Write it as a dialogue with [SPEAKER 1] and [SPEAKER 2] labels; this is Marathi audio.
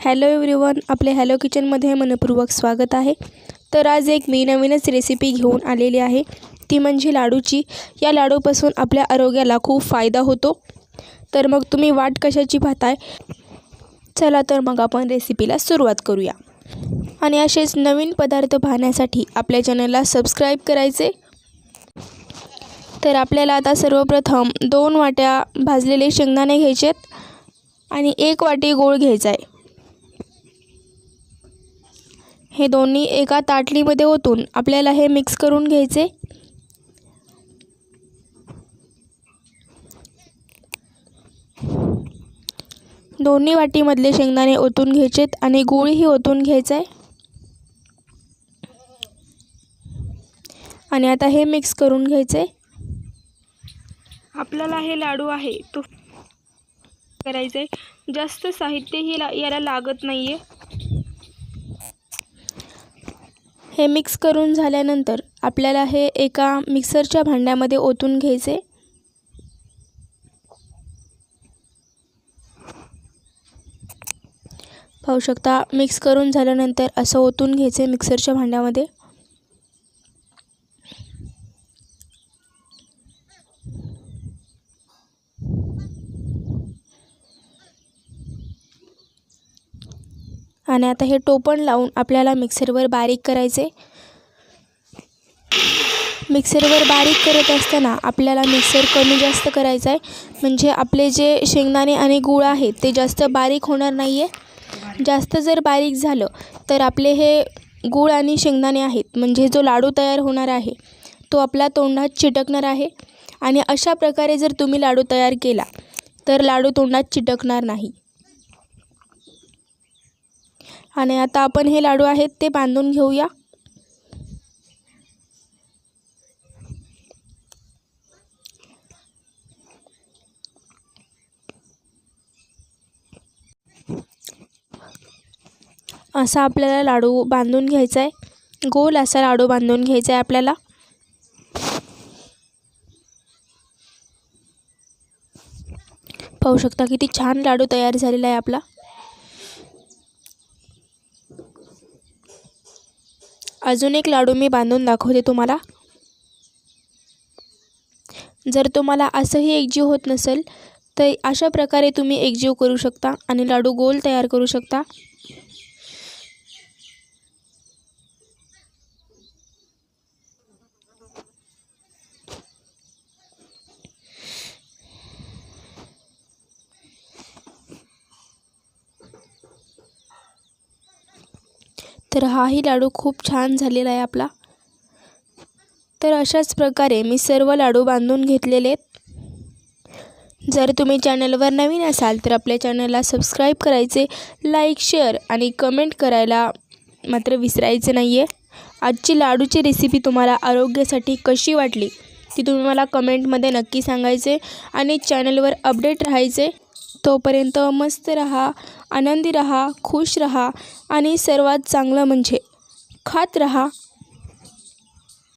[SPEAKER 1] हॅलो एव्हरीवन आपले हॅलो किचनमध्ये मनपूर्वक स्वागत आहे. तर आज एक मी नवीनच रेसिपी घेऊन आलेली आहे. ती म्हणजे लाडूची. या लाडूपासून आपल्या आरोग्याला खूप फायदा होतो. तर मग तुम्ही वाट कशाची पाहताय? चला तर मग आपण रेसिपीला सुरुवात करूया. आणि असेच नवीन पदार्थ पाहण्यासाठी आपल्या चॅनलला सबस्क्राईब करायचे. तर आपल्याला आता सर्वप्रथम दोन वाट्या भाजलेले शेंगदाणे घ्यायचे आहेत आणि एक वाटी गोळ घ्यायचा आहे हे दोन्ही एका ताटलीमध्ये ओतून आपल्याला हे मिक्स करून घ्यायचे. दोन्ही वाटीमधले शेंगदाणे ओतून घ्यायचेत आणि गूळही ओतून घ्यायचा आहे आणि आता हे मिक्स करून घ्यायचे आपल्याला हे लाडू आहे तो करायचं आहे जास्त साहित्यही ला याला लागत नाही आहे हे मिक्स करून झाल्यानंतर आपल्याला हे एका मिक्सरच्या भांड्यामध्ये ओतून घ्यायचे. पाहू शकता मिक्स करून झाल्यानंतर असं ओतून घ्यायचे मिक्सरच्या भांड्यामध्ये. आणि आता हे टोपण लावून आपल्याला मिक्सरवर बारीक करायचे. मिक्सरवर बारीक करत असताना आपल्याला मिक्सर कमी जास्त करायचा आहे म्हणजे आपले जे शेंगदाणे आणि गूळ आहेत ते जास्त बारीक होणार नाही आहे जास्त जर बारीक झालं तर आपले हे गूळ आणि शेंगदाणे आहेत म्हणजे जो लाडू तयार होणार आहे तो आपल्या तोंडात चिटकणार आहे. आणि अशा प्रकारे जर तुम्ही लाडू तयार केला तर लाडू तोंडात चिटकणार नाही. आणि आता आपण हे लाडू आहेत ते बांधून घेऊया. असा आपल्याला लाडू बांधून घ्यायचा आहे. गोल असा लाडू बांधून घ्यायचा आहे आपल्याला. पाहू शकता किती छान लाडू तयार झालेला आहे आपला. अजून एक लाडू मी बांधून दाखवते तुम्हाला. जर तुम्हाला असंही एकजीव होत नसेल तर अशा प्रकारे तुम्ही एकजीव करू शकता आणि लाडू गोल तयार करू शकता. तर हाही लाडू खूप छान झालेला आहे आपला. तर अशाच प्रकारे मी सर्व लाडू बांधून घेतलेले आहेत. जर तुम्ही चॅनलवर नवीन असाल तर आपल्या चॅनलला सबस्क्राईब करायचे लाईक शेअर आणि कमेंट करायला मात्र विसरायचे नाही आहे आजची लाडूची रेसिपी तुम्हाला आरोग्यासाठी कशी वाटली ती तुम्ही मला कमेंटमध्ये नक्की सांगायचे आणि चॅनलवर अपडेट राहायचे. तोपर्यंत मस्त रहा आनंदी रहा खुश रहा आणि सर्वात चांगलं म्हणजे खात रहा.